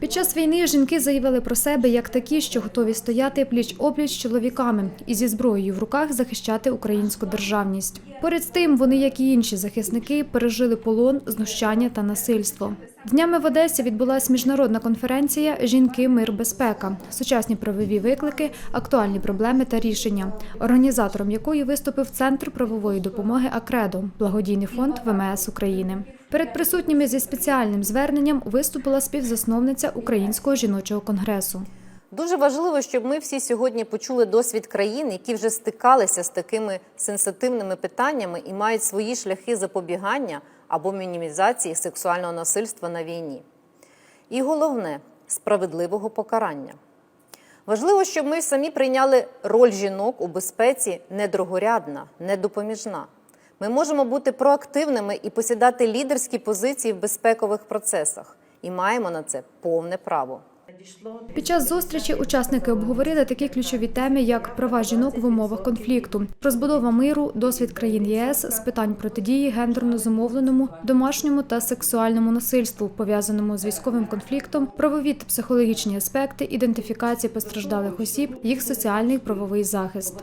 Під час війни жінки заявили про себе як такі, що готові стояти пліч-опліч з чоловіками і зі зброєю в руках захищати українську державність. Поряд з тим, вони, як і інші захисники, пережили полон, знущання та насильство. Днями в Одесі відбулася міжнародна конференція Жінки, мир, безпека, сучасні правові виклики, актуальні проблеми та рішення, організатором якої виступив Центр правової допомоги Акредо, благодійний фонд ВМС України. Перед присутніми зі спеціальним зверненням виступила співзасновниця Українського жіночого конгресу. Дуже важливо, щоб ми всі сьогодні почули досвід країн, які вже стикалися з такими сенситивними питаннями і мають свої шляхи запобігання або мінімізації сексуального насильства на війні. І головне справедливого покарання. Важливо, щоб ми самі прийняли роль жінок у безпеці не другорядна, не допоміжна. Ми можемо бути проактивними і посідати лідерські позиції в безпекових процесах, і маємо на це повне право. Під час зустрічі учасники обговорили такі ключові теми, як права жінок в умовах конфлікту, розбудова миру, досвід країн ЄС з питань протидії гендерно зумовленому, домашньому та сексуальному насильству, пов'язаному з військовим конфліктом, правові та психологічні аспекти, ідентифікації постраждалих осіб, їх соціальний правовий захист.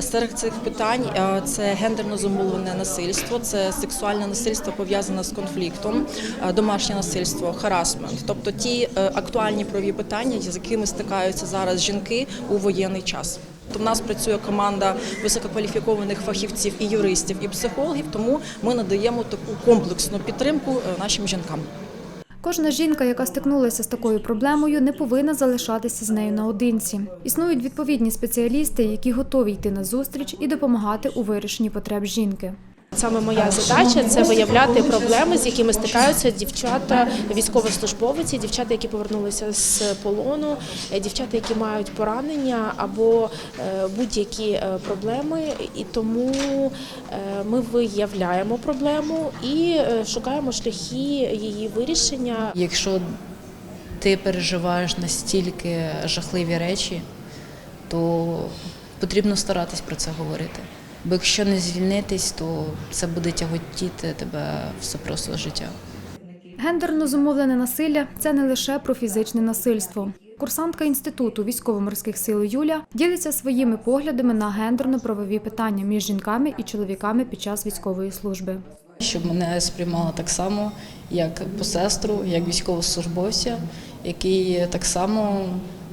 Серед цих питань е, це гендерно зумовлене насильство, це сексуальне насильство пов'язане з конфліктом, е, домашнє насильство, харасмент, тобто ті е, актуальні правові питання, з якими стикаються зараз жінки у воєнний час. У нас працює команда висококваліфікованих фахівців і юристів, і психологів, тому ми надаємо таку комплексну підтримку е, нашим жінкам. Кожна жінка, яка стикнулася з такою проблемою, не повинна залишатися з нею наодинці. Існують відповідні спеціалісти, які готові йти на зустріч і допомагати у вирішенні потреб жінки. Саме моя задача це виявляти проблеми, з якими стикаються дівчата, військовослужбовиці, дівчата, які повернулися з полону, е, дівчата, які мають поранення або е, будь-які е, проблеми. І тому ми виявляємо проблему і шукаємо шляхи її вирішення. Якщо ти переживаєш настільки жахливі речі, то потрібно старатись про це говорити. Бо якщо не звільнитись, то це буде тяготіти тебе все просто життя. Гендерно зумовлене насилля це не лише про фізичне насильство. Курсантка інституту військово-морських сил Юля ділиться своїми поглядами на гендерно-правові питання між жінками і чоловіками під час військової служби. Щоб мене сприймали так само, як посестру, як військовослужбовця, який так само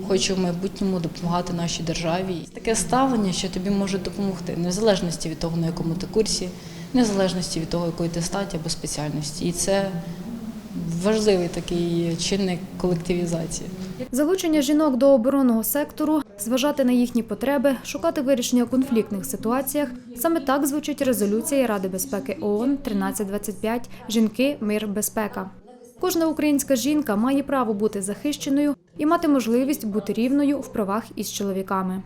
хоче в майбутньому допомагати нашій державі. Таке ставлення, що тобі можуть допомогти, незалежно від того, на якому ти курсі, незалежно від того, якої ти статі або спеціальності. І це важливий такий чинник колективізації. Залучення жінок до оборонного сектору, зважати на їхні потреби, шукати вирішення у конфліктних ситуаціях. Саме так звучить резолюція Ради безпеки ООН 1325 Жінки, мир, безпека. Кожна українська жінка має право бути захищеною і мати можливість бути рівною в правах із чоловіками.